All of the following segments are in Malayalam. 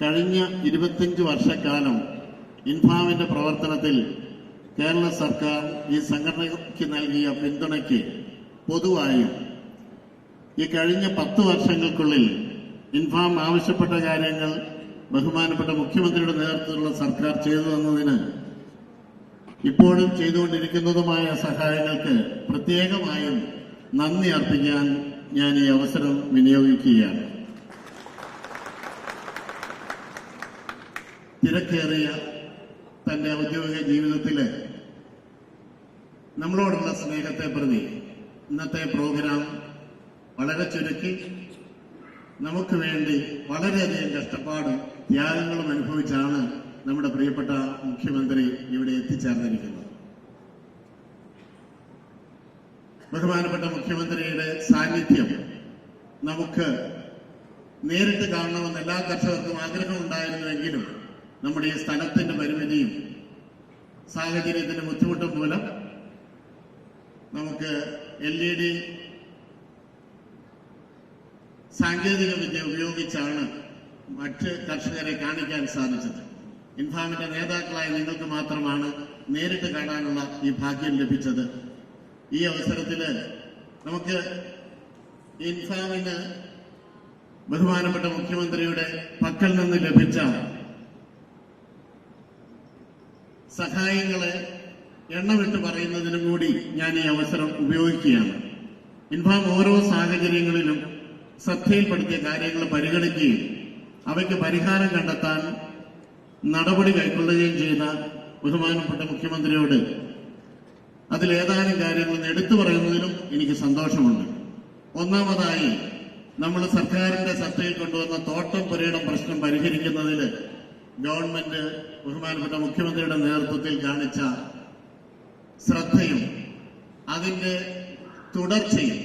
കഴിഞ്ഞ ഇരുപത്തിയഞ്ച് വർഷക്കാലം ഇൻഫാമിന്റെ പ്രവർത്തനത്തിൽ കേരള സർക്കാർ ഈ സംഘടനയ്ക്ക് നൽകിയ പിന്തുണയ്ക്ക് പൊതുവായും ഈ കഴിഞ്ഞ പത്ത് വർഷങ്ങൾക്കുള്ളിൽ ഇൻഫാം ആവശ്യപ്പെട്ട കാര്യങ്ങൾ ബഹുമാനപ്പെട്ട മുഖ്യമന്ത്രിയുടെ നേതൃത്വത്തിലുള്ള സർക്കാർ ചെയ്തു തന്നതിന് ഇപ്പോഴും ചെയ്തുകൊണ്ടിരിക്കുന്നതുമായ സഹായങ്ങൾക്ക് പ്രത്യേകമായും നന്ദി അർപ്പിക്കാൻ ഞാൻ ഈ അവസരം വിനിയോഗിക്കുകയാണ്. തിരക്കേറിയ തന്റെ ഔദ്യോഗിക ജീവിതത്തിൽ നമ്മളോടുള്ള സ്നേഹത്തെ പ്രതി ഇന്നത്തെ പ്രോഗ്രാം വളരെ ചുരുക്കി. നമുക്ക് വേണ്ടി വളരെയധികം കഷ്ടപ്പാടും ത്യാഗങ്ങളും അനുഭവിച്ചാണ് നമ്മുടെ പ്രിയപ്പെട്ട മുഖ്യമന്ത്രി ഇവിടെ എത്തിച്ചേർന്നിരിക്കുന്നത്. ബഹുമാനപ്പെട്ട മുഖ്യമന്ത്രിയുടെ സാന്നിധ്യം നമുക്ക് നേരിട്ട് കാണണമെന്ന് എല്ലാ കർഷകർക്കും ആഗ്രഹമുണ്ടായിരുന്നുവെങ്കിലും നമ്മുടെ ഈ സ്ഥലത്തിന്റെ പരിമിതിയും സാഹചര്യത്തിന്റെ ബുദ്ധിമുട്ടും മൂലം നമുക്ക് എൽ ഇ ഡി സാങ്കേതിക വിദ്യ ഉപയോഗിച്ചാണ് മറ്റ് കർഷകരെ കാണിക്കാൻ സാധിച്ചത്. ഇൻഫാമിന്റെ നേതാക്കളായ നിങ്ങൾക്ക് മാത്രമാണ് നേരിട്ട് കാണാനുള്ള ഈ ഭാഗ്യം ലഭിച്ചത്. ഈ അവസരത്തിൽ നമുക്ക് ഇൻഫാമിന് ബഹുമാനപ്പെട്ട മുഖ്യമന്ത്രിയുടെ പക്കൽ നിന്ന് ലഭിച്ച സഹായങ്ങളെ എണ്ണമിട്ട് പറയുന്നതിനും കൂടി ഞാൻ ഈ അവസരം ഉപയോഗിക്കുകയാണ്. ഇൻഫാം ഓരോ സാഹചര്യങ്ങളിലും ശ്രദ്ധയിൽപ്പെടുത്തിയ കാര്യങ്ങൾ പരിഗണിക്കുകയും അവയ്ക്ക് പരിഹാരം കണ്ടെത്താൻ നടപടി കൈക്കൊള്ളുകയും ചെയ്ത ബഹുമാനപ്പെട്ട മുഖ്യമന്ത്രിയോട് അതിലേതാനും കാര്യങ്ങൾ എടുത്തു പറയുന്നതിലും എനിക്ക് സന്തോഷമുണ്ട്. ഒന്നാമതായി നമ്മൾ സർക്കാരിന്റെ ശ്രദ്ധയിൽ കൊണ്ടുവന്ന തോട്ടം പുരയിടം പ്രശ്നം പരിഹരിക്കുന്നതിൽ ഗവൺമെന്റ് ബഹുമാനപ്പെട്ട മുഖ്യമന്ത്രിയുടെ നേതൃത്വത്തിൽ കാണിച്ച ശ്രദ്ധയും അതിന്റെ തുടർച്ചയും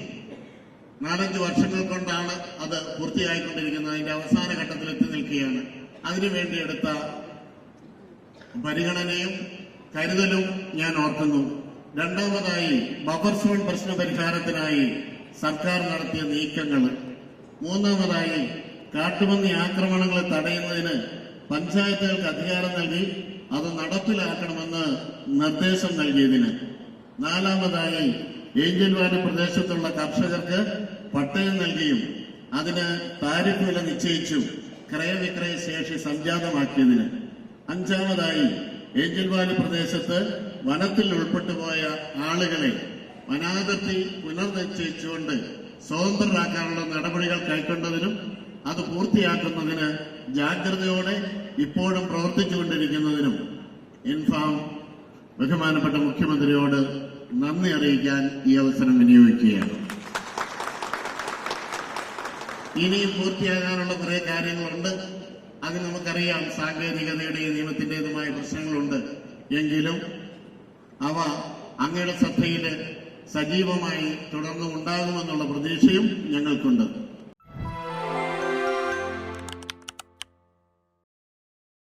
നാലഞ്ച് വർഷങ്ങൾ കൊണ്ടാണ് അത് പൂർത്തിയായിക്കൊണ്ടിരിക്കുന്നത്. അതിന്റെ അവസാന ഘട്ടത്തിൽ എത്തി നിൽക്കുകയാണ്. അതിനുവേണ്ടി എടുത്ത പരിഗണനയും കരുതലും ഞാൻ ഓർക്കുന്നു. രണ്ടാമതായി ബഫർ സോൺ പ്രശ്ന പരിഹാരത്തിനായി സർക്കാർ നടത്തിയ നീക്കങ്ങൾ മൂന്നാമതായി കാട്ടുപന്നി ആക്രമണങ്ങളെ തടയുന്നതിന് പഞ്ചായത്തുകൾക്ക് അധികാരം നൽകി അത് നടപ്പിലാക്കണമെന്ന് നിർദ്ദേശം നൽകിയതിന് നാലാമതായി ഏഞ്ചൽ വാലി പ്രദേശത്തുള്ള കർഷകർക്ക് പട്ടയം നൽകിയും അതിന് താരിഫ് വില നിശ്ചയിച്ചും ക്രയവിക്രയ ശേഷി സംജാതമാക്കിയതിന്. അഞ്ചാമതായി ഏഞ്ചൽ വാലി പ്രദേശത്ത് വനത്തിൽ ഉൾപ്പെട്ടുപോയ ആളുകളെ വനാതിർത്തി പുനർനിശ്ചയിച്ചുകൊണ്ട് സ്വതന്ത്രരാക്കാനുള്ള നടപടികൾ കൈക്കൊണ്ടതിനും അത് പൂർത്തിയാക്കുന്നതിന് ജാഗ്രതയോടെ ഇപ്പോഴും പ്രവർത്തിച്ചുകൊണ്ടിരിക്കുന്നതിനും ഇൻഫാം ബഹുമാനപ്പെട്ട മുഖ്യമന്ത്രിയോട് നന്ദി അറിയിക്കാൻ ഈ അവസരം വിനിയോഗിക്കുകയാണ്. ഇനിയും പൂർത്തിയാകാനുള്ള കുറെ കാര്യങ്ങളുണ്ട്. അത് നമുക്കറിയാം. സാങ്കേതികതയുടെയും നിയമത്തിന്റേതുമായ പ്രശ്നങ്ങളുണ്ട് എങ്കിലും അവ അങ്ങയുടെ ശ്രദ്ധയിൽ സജീവമായി തുടർന്നുണ്ടാകുമെന്നുള്ള പ്രതീക്ഷയും ഞങ്ങൾക്കുണ്ട്.